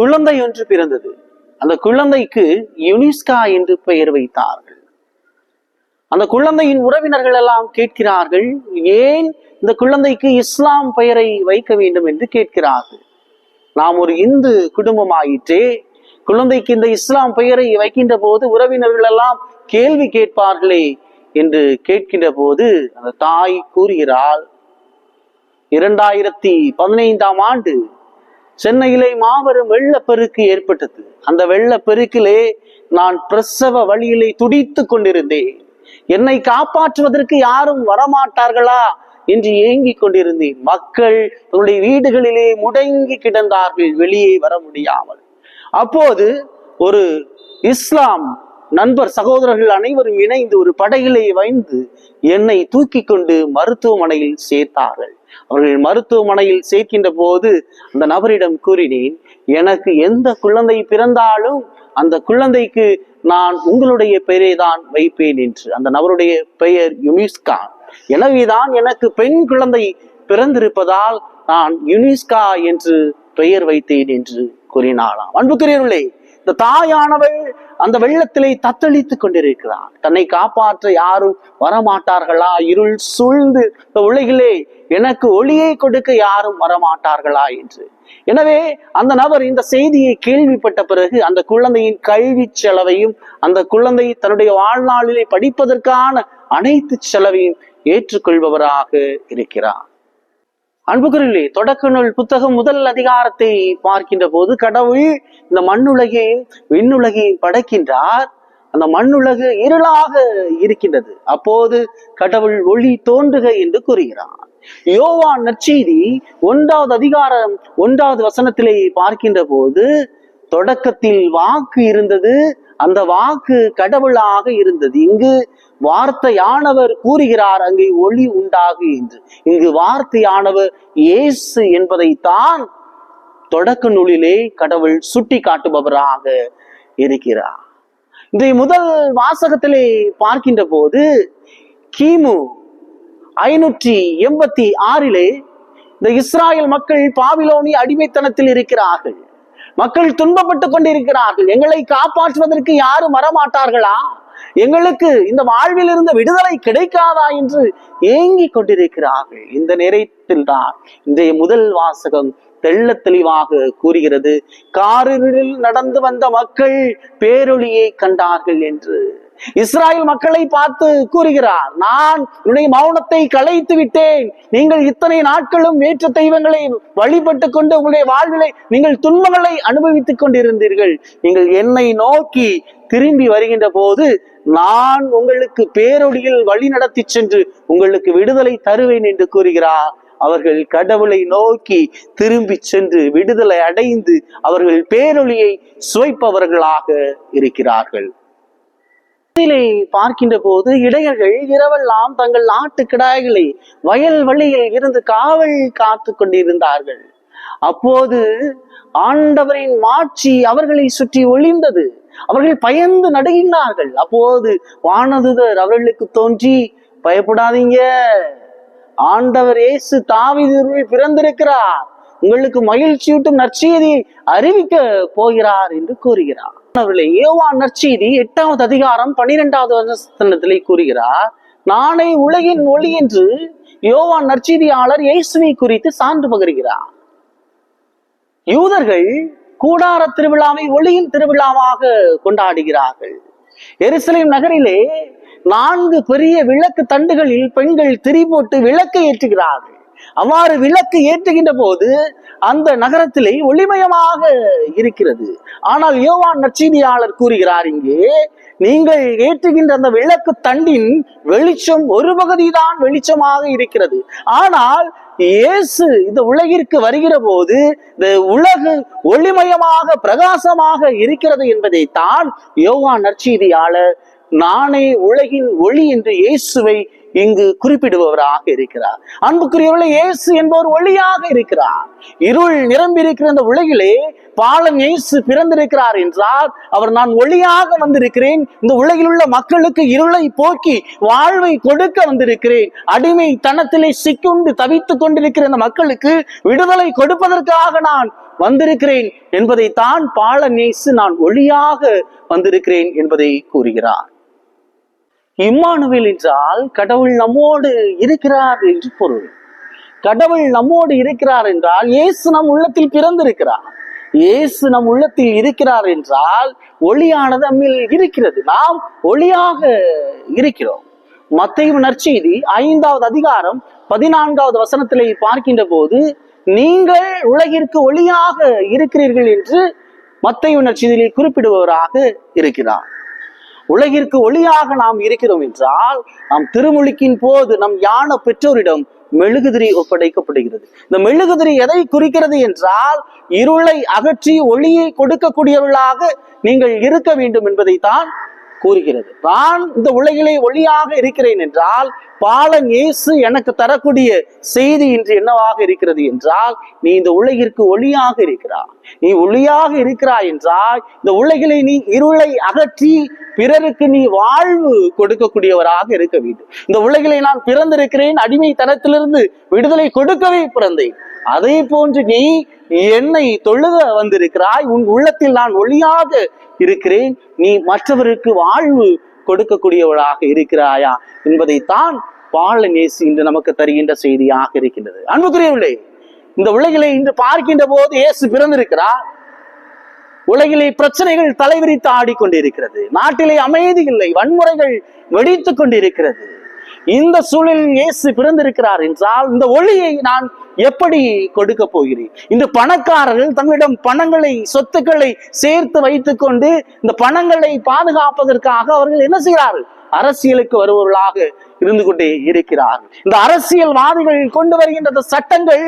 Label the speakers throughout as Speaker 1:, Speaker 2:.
Speaker 1: குழந்தை ஒன்று பிறந்தது. அந்த குழந்தைக்கு யுனிஸ்கா என்று பெயர் வைத்தார்கள். அந்த குழந்தையின் உறவினர்கள் எல்லாம் கேட்கிறார்கள் ஏன் இந்த குழந்தைக்கு இஸ்லாம் பெயரை வைக்க வேண்டும் என்று கேட்கிறார்கள்? நாம் ஒரு இந்து குடும்பமாயிற்றே குழந்தைக்கு இந்த இஸ்லாம் பெயரை வைக்கின்ற போது உறவினர்கள் எல்லாம் கேள்வி கேட்பார்களே என்று கேட்கின்ற போது அந்த தாய் கூறுகிறாள் இரண்டாயிரத்தி பதினைந்தாம் ஆண்டு சென்னையிலே மாபெரும் வெள்ளப்பெருக்கு ஏற்பட்டது. அந்த வெள்ளப்பெருக்கிலே நான் பிரசவ வழியிலே துடித்துக் கொண்டிருந்தேன். என்னை காப்பாற்றுவதற்கு யாரும் வரமாட்டார்களா என்று ஏங்கிக் கொண்டிருந்தேன். மக்கள் தன்னுடைய வீடுகளிலே முடங்கி கிடந்தார்கள் வெளியே வர முடியாமல். அப்போது ஒரு இஸ்லாம் நண்பர் சகோதரர்கள் அனைவரும் இணைந்து ஒரு படகிலே வைந்து என்னை தூக்கி கொண்டு மருத்துவமனையில் சேர்த்தார்கள். அவர்கள் மருத்துவமனையில் சேர்க்கின்ற போது அந்த நபரிடம் கூறினேன் எனக்கு எந்த குழந்தை பிறந்தாலும் அந்த குழந்தைக்கு நான் உங்களுடைய பெயரை தான் வைப்பேன் என்று. அந்த நபருடைய பெயர் யுனிஸ்கா. எனவேதான் எனக்கு பெண் குழந்தை பிறந்திருப்பதால் நான் யுனிஸ்கா என்று பெயர் வைத்தேன் என்று கூறினாளாம். அன்புக்குரியவர்களே இந்த தாயானவள் அந்த வெள்ளத்திலே தத்தளித்துக் கொண்டிருக்கிறார் தன்னை காப்பாற்ற யாரும் வரமாட்டார்களா? இருள் சூழ்ந்து இந்த உலகிலே எனக்கு ஒளியை கொடுக்க யாரும் வரமாட்டார்களா என்று. எனவே அந்த நபர் இந்த செய்தியை கேள்விப்பட்ட பிறகு அந்த குழந்தையின் கல்வி செலவையும் அந்த குழந்தை தன்னுடைய வாழ்நாளிலே படிப்பதற்கான அனைத்து செலவையும் ஏற்றுக்கொள்பவராக இருக்கிறார் அன்புக்குரியர்களே தொடக்க நூல் புத்தகம் முதல் அதிகாரத்தை பார்க்கின்ற போது கடவுள் இந்த மண்ணுலகையும் விண்ணுலகையும் படைக்கின்றார். அந்த மண்ணுலகு இருளாக இருக்கின்றது. அப்போது கடவுள் ஒளி தோன்றுக என்று கூறுகிறார். யோவான் நற்செய்தி ஒன்றாவது அதிகாரம் ஒன்றாவது வசனத்திலே பார்க்கின்ற போது தொடக்கத்தில் வாக்கு இருந்தது அந்த வாக்கு கடவுளாக இருந்தது. இங்கு வார்த்தையானவர் கூறுகிறார் அங்கே ஒளி உண்டாகு என்று. இங்கு வார்த்தையானவர் இயேசு என்பதைத்தான் தொடக்க நூலிலே கடவுள் சுட்டி காட்டுபவராக இருக்கிறார். இதை முதல் வாசகத்திலே பார்க்கின்ற போது கிமு ஐநூற்றி எண்பத்தி ஆறிலே இந்த இஸ்ராயல் மக்கள் பாபிலோனி அடிமைத்தனத்தில் இருக்கிறார்கள். மக்கள் துன்பப்பட்டு கொண்டிருக்கிறார்கள். எங்களை காப்பாற்றுவதற்கு யாரும் வரமாட்டார்களா? எங்களுக்கு இந்த வாழ்வில் இருந்த விடுதலை கிடைக்காதா என்று ஏங்கிக் கொண்டிருக்கிறார்கள். இந்த நேரத்தில் தான் இன்றைய முதல் வாசகம் தெள்ள தெளிவாக கூறுகிறது. காரிருளில் நடந்து வந்த மக்கள் பேரொளியை கண்டார்கள் என்று. இஸ்ராயல் மக்களை பார்த்து கூறுகிறார் நான் என்னுடைய மௌனத்தை கலைத்து விட்டேன். நீங்கள் இத்தனை நாட்களும் வேற்று தெய்வங்களை வழிபட்டு கொண்டு உங்களுடைய வாழ்விலை நீங்கள் துன்பங்களை அனுபவித்துக் கொண்டிருந்தீர்கள். நீங்கள் என்னை நோக்கி திரும்பி வருகின்ற போது நான் உங்களுக்கு பேரொழியில் வழி நடத்தி சென்று உங்களுக்கு விடுதலை தருவேன் என்று கூறுகிறார். அவர்கள் கடவுளை நோக்கி திரும்பி சென்று விடுதலை அடைந்து அவர்கள் பேரொழியை சுவைப்பவர்களாக இருக்கிறார்கள். இதிலே பார்க்கின்ற போது இடையர்கள் இரவெல்லாம் தங்கள் நாட்டு கிடாய்களை வயல் வழியில் இருந்து காவல் காத்து கொண்டிருந்தார்கள். அப்போது ஆண்டவரின் மாட்சி அவர்களை சுற்றி ஒளிந்தது. அவர்கள் பயந்து நடுகின்றார்கள் அப்போது வானதுதர் அவர்களுக்கு தோன்றி பயப்படாதீங்க. ஆண்டவர் இயேசு தாவிதருள் பிறந்திருக்கிறார். உங்களுக்கு மகிழ்ச்சியூட்டும் நற்செய்தியை அறிவிக்க போகிறார் என்று கூறுகிறார். அவர்களே நற்செய்தி எட்டாவது அதிகாரம் பனிரெண்டாவது வசனத்திலே கூறுகிறார் நானே உலகின் ஒளி என்று யோவான் நற்செய்தியாளர் இயேசுவை குறித்து சான்று பகர்கிறார். யூதர்கள் கூடார திருவிழாவை ஒளியின் திருவிழாவாக கொண்டாடுகிறார்கள். எருசலேம் நகரிலே நான்கு பெரிய விளக்கு தண்டுகளில் பெண்கள் திரி போட்டு விளக்கை ஏற்றுகிறார்கள் அவ்வாறு விளக்கு ஏற்றுகின்ற போது அந்த நகரத்திலே ஒளிமயமாக இருக்கிறது. ஆனால் யோவான் நற்செய்தியாளர் கூறுகிறார் இங்கே நீங்கள் ஏற்றுகின்ற அந்த விளக்கு தண்டின் வெளிச்சம் ஒரு பகுதிதான் வெளிச்சமாக இருக்கிறது. ஆனால் இயேசு இந்த உலகிற்கு வருகிற போது இந்த உலகு ஒளிமயமாக பிரகாசமாக இருக்கிறது என்பதை தான் நற்செய்தியாளர் நானே உலகின் ஒளி என்று இயேசுவை இங்கு குறிப்பிடுபவராக இருக்கிறார். அன்புக்குரியவர்களே இயேசு என்பவர் ஒளியாக இருக்கிறார். இருள் நிரம்பி இருக்கிற இந்த உலகிலே பாலன் இயேசு பிறந்திருக்கிறார் என்றால் அவர் நான் ஒளியாக வந்திருக்கிறேன். இந்த உலகில் உள்ள மக்களுக்கு இருளை போக்கி வாழ்வை கொடுக்க வந்திருக்கிறேன். அடிமை தனத்திலே சிக்குண்டு தவித்துக் கொண்டிருக்கிற இந்த மக்களுக்கு விடுதலை கொடுப்பதற்காக நான் வந்திருக்கிறேன் என்பதை தான் பாலன் இயேசு நான் ஒளியாக வந்திருக்கிறேன் என்பதை கூறுகிறார். இம்மானுவேல் என்றால் கடவுள் நம்மோடு இருக்கிறார் என்று பொருள். கடவுள் நம்மோடு இருக்கிறார் என்றால் இயேசு நம் உள்ளத்தில் பிறந்திருக்கிறார். இயேசு நம் உள்ளத்தில் இருக்கிறார் என்றால் ஒளியானது நம்மில் இருக்கிறது. நாம் ஒளியாக இருக்கிறோம். மத்தையும் நற்செய்தி ஐந்தாவது அதிகாரம் பதினான்காவது வசனத்திலே பார்க்கின்ற போது நீங்கள் உலகிற்கு ஒளியாக இருக்கிறீர்கள் என்று மத்தையும் நற்செய்தியிலே குறிப்பிடுபவராக இருக்கிறார். உலகிற்கு ஒளியாக நாம் இருக்கிறோம் என்றால் நாம் திருமொழிக்கின் போது நம் யான பெற்றோரிடம் மெழுகுதிரி ஒப்படைக்கப்படுகிறது. இந்த மெழுகுதிரி எதை குறிக்கிறது என்றால் இருளை அகற்றி ஒளியை கொடுக்கக்கூடியவர்களாக நீங்கள் இருக்க வேண்டும் என்பதை தான் கூறுகிறது. நான் இந்த உலகிலே ஒளியாக இருக்கிறேன் என்றால் பாலன் இயேசு எனக்கு தரக்கூடிய செய்தி இன்று என்னவாக இருக்கிறது என்றால் நீ இந்த உலகிற்கு ஒளியாக இருக்கிறாய். நீ ஒளியாக இருக்கிறாய் என்றால் இந்த உலகிலே நீ இருளை அகற்றி பிறருக்கு நீ வாழ்வு கொடுக்கக்கூடியவராக இருக்க வேண்டும். இந்த உலகிலே நான் பிறந்திருக்கிறேன் அடிமைத்தனத்திலிருந்து விடுதலை கொடுக்கவே பிறந்தேன். அதே போன்று நீ என்னை தொழுக வந்திருக்கிறாய் உன் உள்ளத்தில் நான் ஒளியாக இருக்கிறேன் நீ மற்றவருக்கு வாழ்வு கொடுக்கக்கூடியவளாக இருக்கிறாயா என்பதைத்தான் பால நேசி இன்று நமக்கு தருகின்ற செய்தியாக இருக்கின்றது. அன்புக்குரியவில்லை இந்த உலகிலே இன்று பார்க்கின்ற போது இயேசு பிறந்திருக்கிறார். உலகிலே பிரச்சனைகள் தலைவிரித்து ஆடிக்கொண்டிருக்கிறது. நாட்டிலே அமைதி இல்லை வன்முறைகள் வெடித்துக் கொண்டிருக்கிறது. இந்த சூழலில் இயேசு பிறந்திருக்கிறார் என்றால் இந்த ஒளியை நான் எப்படி கொடுக்க போகிறீர்? இந்த பணக்காரர்கள் தங்களிடம் பணங்களை சொத்துக்களை சேர்த்து வைத்துக் கொண்டு இந்த பணங்களை பாதுகாப்பதற்காக அவர்கள் என்ன செய்கிறார்கள்? அரசியலுக்கு வருபவர்களாக இருந்து கொண்டே இருக்கிறார்கள். இந்த அரசியல்வாதிகள் கொண்டு வருகின்ற சட்டங்கள்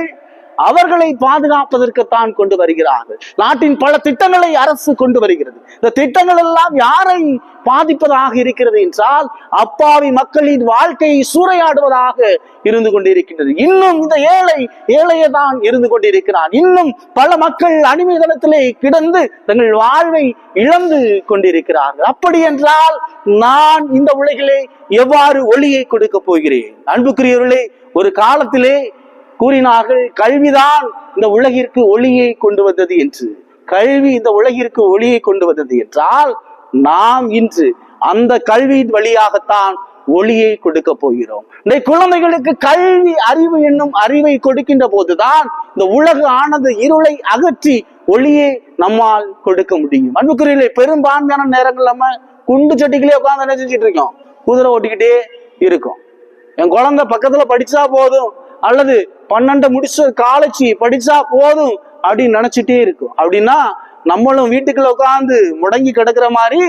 Speaker 1: அவர்களை பாதுகாப்பதற்குத்தான் கொண்டு வருகிறார்கள். நாட்டின் பல திட்டங்களை அரசு கொண்டு வருகிறது. இந்த திட்டங்கள் எல்லாம் யாரை பாதிப்பதாக இருக்கிறது என்றால் அப்பாவி மக்களின் வாழ்க்கையை சூறையாடுவதாக இருந்து கொண்டிருக்கின்றது. இன்னும் இந்த ஏழை ஏழையை தான் இருந்து கொண்டிருக்கிறான். இன்னும் பல மக்கள் அடிமைதனத்திலே கிடந்து தங்கள் வாழ்வை இழந்து கொண்டிருக்கிறார்கள். அப்படி என்றால் நான் இந்த உலகிலே எவ்வாறு ஒளியை கொடுக்க போகிறேன்? அன்புக்குரியவர்களே ஒரு காலத்திலே கூறினார்கள் கல்விதான் இந்த உலகிற்கு ஒளியை கொண்டு வந்தது என்று. கல்வி இந்த உலகிற்கு ஒளியை கொண்டு வந்தது என்றால் நாம் இன்று அந்த கல்வியின் வழியாகத்தான் ஒளியை கொடுக்க போகிறோம். இந்த குழந்தைகளுக்கு கல்வி அறிவு என்னும் அறிவை கொடுக்கின்ற போதுதான் இந்த உலக ஆனது இருளை அகற்றி ஒளியை நம்மால் கொடுக்க முடியும். அன்புக்குரியலை பெரும்பான்மையான நேரங்கள் நம்ம குண்டு சட்டிகளே உட்காந்து என்ன செஞ்சுட்டு இருக்கோம்? குதிரை ஓட்டிக்கிட்டே இருக்கும். என் குழந்தை பக்கத்துல படிச்சா போதும். அல்லது பன்னெண்டு முடிச்ச காலேஜ் படிச்சா போதும் அப்படின்னு நினைச்சிட்டே இருக்கும். அப்படின்னா நம்மளும் வீட்டுக்குள்ள உட்காந்து முடங்கி கிடக்குற மாதிரி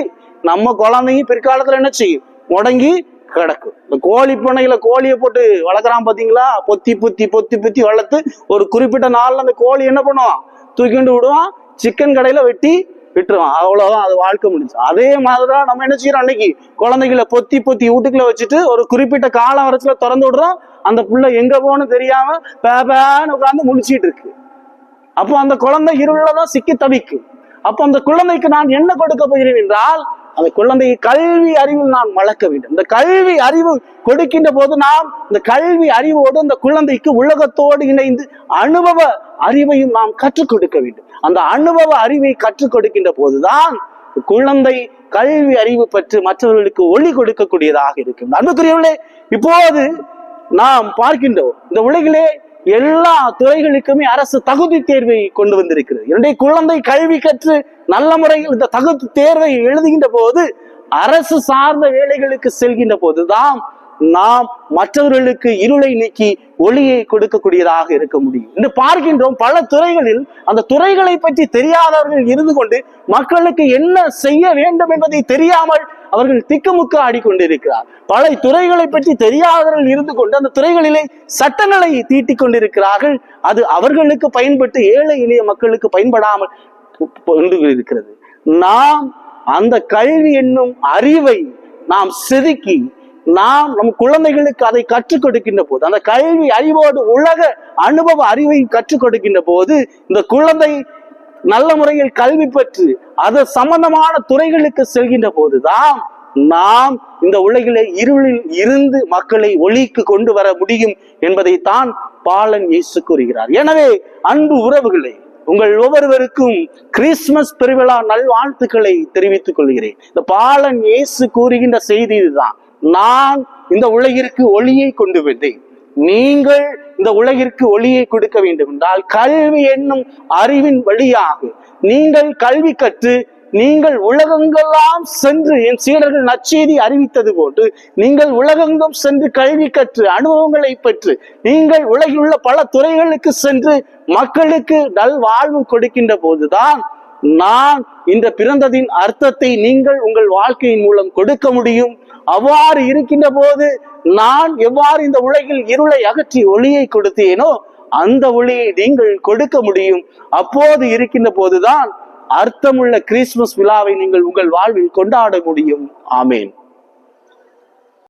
Speaker 1: நம்ம குழந்தையும் பிற்காலத்துல என்ன செய்யும்? முடங்கி கிடக்கும். இந்த கோழி பண்ணையில கோழியை போட்டு வளர்க்குறான் பாத்தீங்களா? பொத்தி பொத்தி பொத்தி பொத்தி வளர்த்து ஒரு குறிப்பிட்ட நாள்ல அந்த கோழி என்ன பண்ணுவான்? தூக்கிண்டு விடுவான். சிக்கன் கடையில வெட்டி விட்டுருவான். அவ்வளவுதான் அது வாழ்க்கை முடிஞ்சு. அதே மாதிரிதான் நம்ம என்ன செய்யறோம்? அன்னைக்கு குழந்தைகளை பொத்தி பொத்தி வீட்டுக்குள்ள வச்சுட்டு ஒரு குறிப்பிட்ட காலம் வரைச்சில திறந்து விடுறோம். அந்த புள்ள எங்க போகணும் தெரியாம பேபேன்னு உட்கார்ந்து முழிச்சிட்டு இருக்கு. அப்போ அந்த குழந்தை இருள தான் சிக்கி தவிக்கும். அப்போ அந்த குழந்தைக்கு நான் என்ன கொடுக்க போகிறேன் என்றால் அந்த குழந்தையை கல்வி அறிவில் நாம் வளர்க்க வேண்டும். இந்த கல்வி அறிவு கொடுக்கின்ற போது நாம் இந்த கல்வி அறிவோடு அந்த குழந்தைக்கு உலகத்தோடு இணைந்து அனுபவ அறிவையும் நாம் கற்றுக் கொடுக்க வேண்டும். அந்த அனுபவ அறிவை கற்றுக் கொடுக்கின்ற போதுதான் குழந்தை கல்வி அறிவு பெற்று மற்றவர்களுக்கு ஒளி கொடுக்கக்கூடியதாக இருக்கும். அன்புக்குரியவர்களே இப்போது நாம் பார்க்கின்றோம். இந்த உலகிலே எல்லா துறைகளுக்குமே அரசு தகுதி தேர்வை கொண்டு வந்திருக்கிறது. என்னுடைய குழந்தை கல்வி கற்று நல்ல முறையில் இந்த தகுதி தேர்வை எழுதுகின்ற போது அரசு சார்ந்த வேலைகளுக்கு செல்கின்ற போதுதான் நாம் மற்றவர்களுக்கு இருளை நீக்கி ஒளியை கொடுக்கக்கூடியதாக இருக்க முடியும். இன்று பார்க்கின்றோம் பல துறைகளில் அந்த துறைகளை பற்றி தெரியாதவர்கள் இருந்து கொண்டு மக்களுக்கு என்ன செய்ய வேண்டும் என்பதை தெரியாமல் அவர்கள் திக்குமுக்கு ஆடிக்கொண்டிருக்கிறார். பல துறைகளை பற்றி தெரியாதவர்கள் இருந்து கொண்டு அந்த துறைகளிலே சட்டங்களை தீட்டிக் கொண்டிருக்கிறார்கள். அது அவர்களுக்கு பயன்பட்டு ஏழை எளிய மக்களுக்கு பயன்படாமல் கொண்டு இருக்கிறது. நாம் அந்த கல்வி என்னும் அறிவை நாம் செதுக்கி நாம் நம் குழந்தைகளுக்கு அதை கற்றுக் கொடுக்கின்ற போது அந்த கல்வி அறிவோடு உலக அனுபவ அறிவை கற்றுக் கொடுக்கின்ற போது இந்த குழந்தை நல்ல முறையில் கல்வி பெற்று அது சம்பந்தமான துறைகளுக்கு செல்கின்ற போதுதான் நாம் இந்த உலகிலே இருளில் இருந்து மக்களை ஒளிக்கு கொண்டு வர முடியும் என்பதைத்தான் பாலன் இயேசு கூறுகிறார். எனவே அன்பு உறவுகளே உங்கள் ஒவ்வொருவருக்கும் கிறிஸ்துமஸ் பெருவிழா நல்வாழ்த்துக்களை தெரிவித்துக் கொள்கிறேன். இந்த பாலன் இயேசு கூறுகின்ற செய்தி இதுதான். நான் இந்த உலகிற்கு ஒளியை கொண்டு வந்தேன். நீங்கள் இந்த உலகிற்கு ஒளியை கொடுக்க வேண்டும் என்றால் கல்வி என்னும் அறிவின் வழியாக நீங்கள் கல்வி கற்று நீங்கள் உலகங்கெல்லாம் சென்று என் சீடர்கள் நச்செய்தி அறிவித்தது போன்று நீங்கள் உலகெங்கும் சென்று கல்வி கற்று அனுபவங்களை பெற்று நீங்கள் உலகில் உள்ள பல துறைகளுக்கு சென்று மக்களுக்கு நல் வாழ்வு கொடுக்கின்ற போதுதான் நான் இந்த பிறந்ததின் அர்த்தத்தை நீங்கள் உங்கள் வாழ்க்கையின் மூலம் கொடுக்க முடியும். அவ்வாறு இருக்கின்ற போது நான் எவ்வாறு இந்த உலகில் இருளை அகற்றி ஒளியை கொடுத்தேனோ அந்த ஒளியை நீங்கள் கொடுக்க முடியும். அப்போது இருக்கின்ற போதுதான் அர்த்தமுள்ள கிறிஸ்துமஸ் விழாவை நீங்கள் உங்கள் வாழ்வில் கொண்டாட முடியும். ஆமேன்.